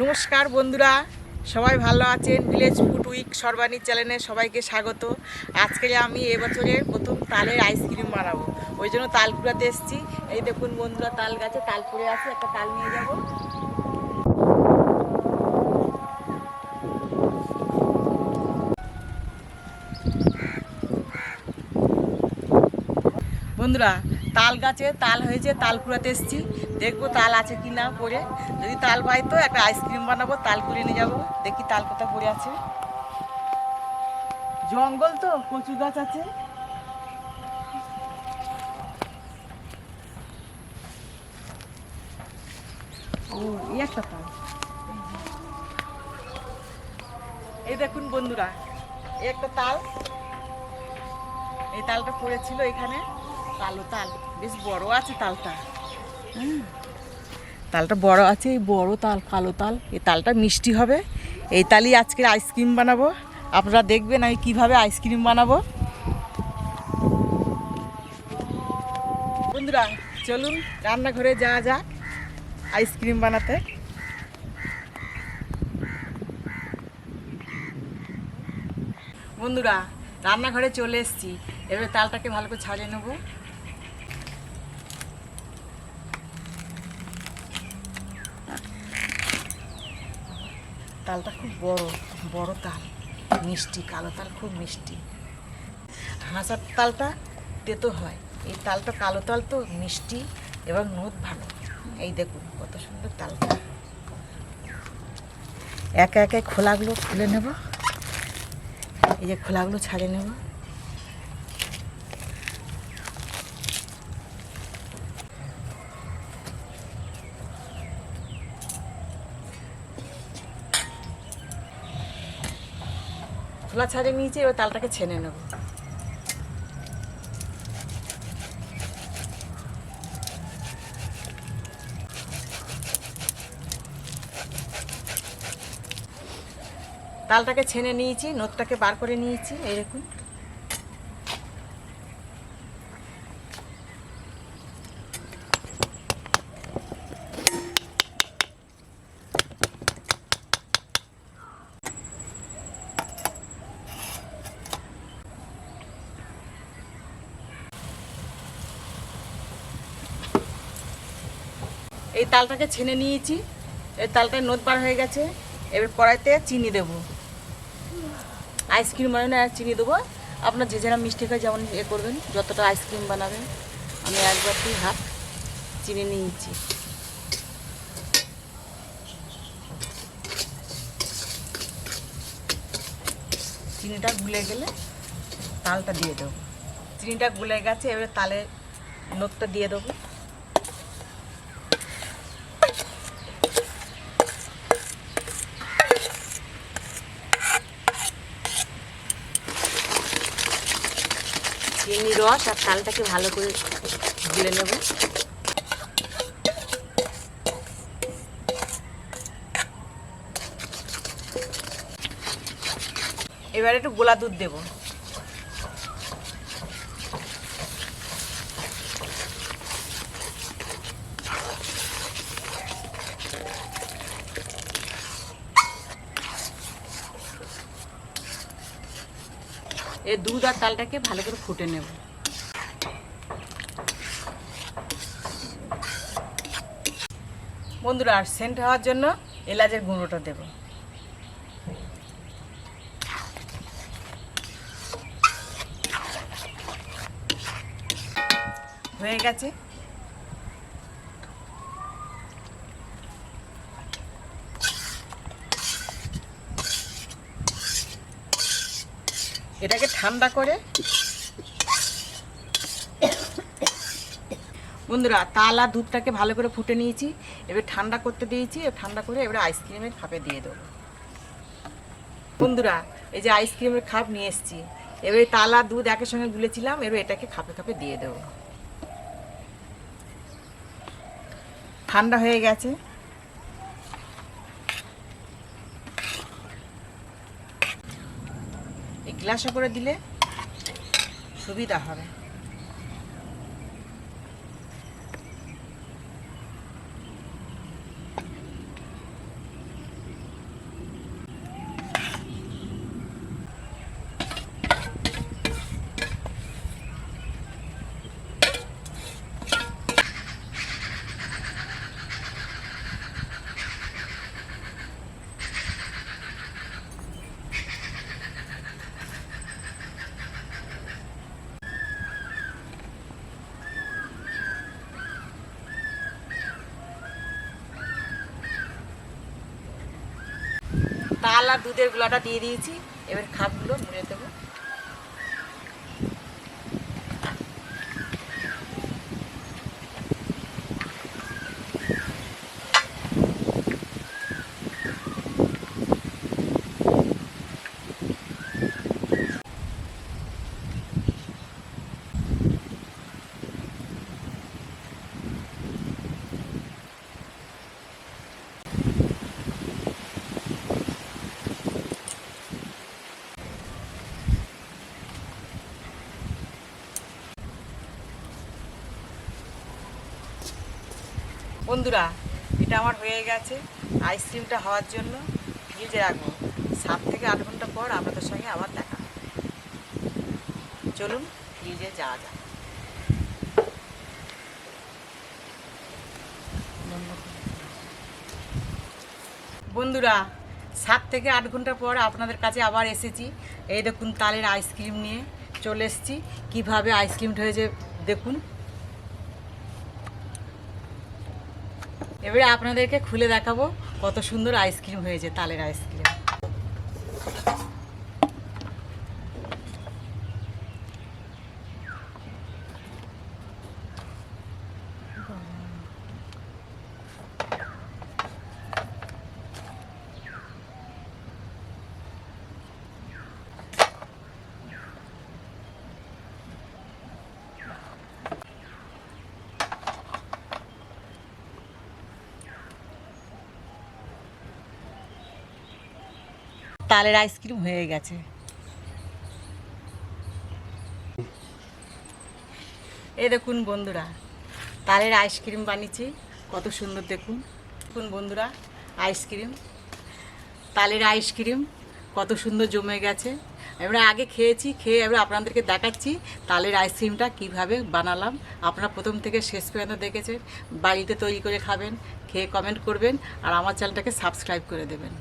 নমস্কার বন্ধুরা। সবাই ভালো আছেন? ভিলেজ ফুড উইক সর্বাণী চ্যানেলে সবাইকে স্বাগত। আজকে আমি এবছরের প্রথম তালের আইসক্রিম বানাবো। ওই জন্য তাল কুড়াতে এসেছি। এই দেখুন বন্ধুরা, তাল গাছে তাল পড়ে আছে, একটা তাল নিয়ে যাব। বন্ধুরা তাল গাছে তাল হয়েছে, তাল কুড়াতে এসেছি। দেখব তাল আছে কি না পড়ে। যদি তাল পাই তো একটা আইসক্রিম বানাবো, তাল কুড়ে নিয়ে যাব। দেখি তাল কোথা পড়ে আছে। জঙ্গল তো, কচু গাছ আছে। ও একটা তাল। এই দেখুন বন্ধুরা একটা তাল। এই তালটা পড়েছিল এখানে। কালো তাল। বেশ বড় আছে তালটা। তালটা বড় আছে, এই বড় তাল, কালো তাল। এই তালটা মিষ্টি হবে। এই তালই আজকে আইসক্রিম বানাবো। আপনারা দেখবেন আমি কীভাবে আইসক্রিম বানাবো। বন্ধুরা, চলুন রান্নাঘরে যাওয়া যাক আইসক্রিম বানাতে। বন্ধুরা, রান্নাঘরে চলে এসেছি। এবারে তালটাকে ভালো করে ছাড়িয়ে নেব। তালটা খুব বড় বড় তাল, মিষ্টি, কালো তাল খুব মিষ্টি। হাঁসার তালটা তেতো হয়, এই তালটা কালো তাল তো মিষ্টি এবং নোদ ভালো। এই দেখুন কত সুন্দর তালটা। একে একে খোলাগুলো খুলে নেব। এই যে খোলাগুলো ছাড়িয়ে নেব। খোলা ছাড়িয়ে নিয়েছি এবার তালটাকে ছেনে নেব। তালটাকে ছেনে নিয়েছি, নোটটাকে বার করে নিয়েছি, এই এই তালটাকে ছেনে নিয়েছি। এই তালটায় নোদ বার হয়ে গেছে। এবার কড়াইতে চিনি দেব। আইসক্রিম বানানো আর চিনি দেবো। আপনার যে যারা মিষ্টি খায় যেমন এ করবেন। যতটা আইসক্রিম বানাবেন, আমি একবার দুই হাত চিনি নিয়েছি। চিনিটা গুলে গেলে তালটা দিয়ে দেবো। চিনিটা গুলে গেছে, এবারে তালে নোটটা দিয়ে দেবো চিনি রস আর তালটাকে ভালো করে গিলে নেব। এবার একটু গোলা দুধ দেব। এ দুধ আর তালটাকে ভালো করে ফুটে নেব। বন্ধুরা, আর সেন্ট হওয়ার জন্য এলাচের গুঁড়োটা দেব। হয়ে গেছে। এটাকে ঠান্ডা করে বন্ধুরা, তাল দুধটাকে ভালো করে ফুটে নিয়েছি। এবার ঠান্ডা করতে দিয়েছি ঠান্ডা করে এবার আইসক্রিমের খাপে দিয়ে দেবো। বন্ধুরা, এই যে আইসক্রিমের খাপ নিয়ে এসেছি, এবারে তালা দুধ একের সঙ্গে গুলেছিলাম, এবার এটাকে খাপে খাপে দিয়ে দেবো। ঠান্ডা হয়ে গেছে। গ্লাসে করে দিলে সুবিধা হবে। তাল আর দুধের গুলাটা দিয়ে দিয়েছি। এবার খাপগুলো মুড়ে দেবো। বন্ধুরা, এটা আমার হয়ে গেছে আইসক্রিমটা হওয়ার জন্য। ফ্রিজে রাখব। সাত থেকে আট ঘণ্টা পর আপনাদের সঙ্গে আবার দেখা চলুন, ফ্রিজে যাওয়া যাক। বন্ধুরা, সাত থেকে আট ঘণ্টা পর আপনাদের কাছে আবার এসেছি। এই দেখুন, তালের আইসক্রিম নিয়ে চলে এসেছি। কীভাবে আইসক্রিমটা হয়েছে, দেখুন। এবারে আপনাদেরকে খুলে দেখাবো কত সুন্দর আইসক্রিম হয়েছে তালের আইসক্রিম তালের আইসক্রিম হয়ে গেছে। এই দেখুন বন্ধুরা, তালের আইসক্রিম বানিয়েছি, কত সুন্দর দেখুন। দেখুন বন্ধুরা, আইসক্রিম, তালের আইসক্রিম কত সুন্দর জমে গেছে। এবারে আগে খেয়েছি, খেয়ে এবার আপনাদেরকে দেখাচ্ছি তালের আইসক্রিমটা কীভাবে বানালাম। আপনারা প্রথম থেকে শেষ পর্যন্ত দেখেছেন, বাড়িতে তৈরি করে খাবেন, খেয়ে কমেন্ট করবেন, আর আমার চ্যানেলটাকে সাবস্ক্রাইব করে দেবেন।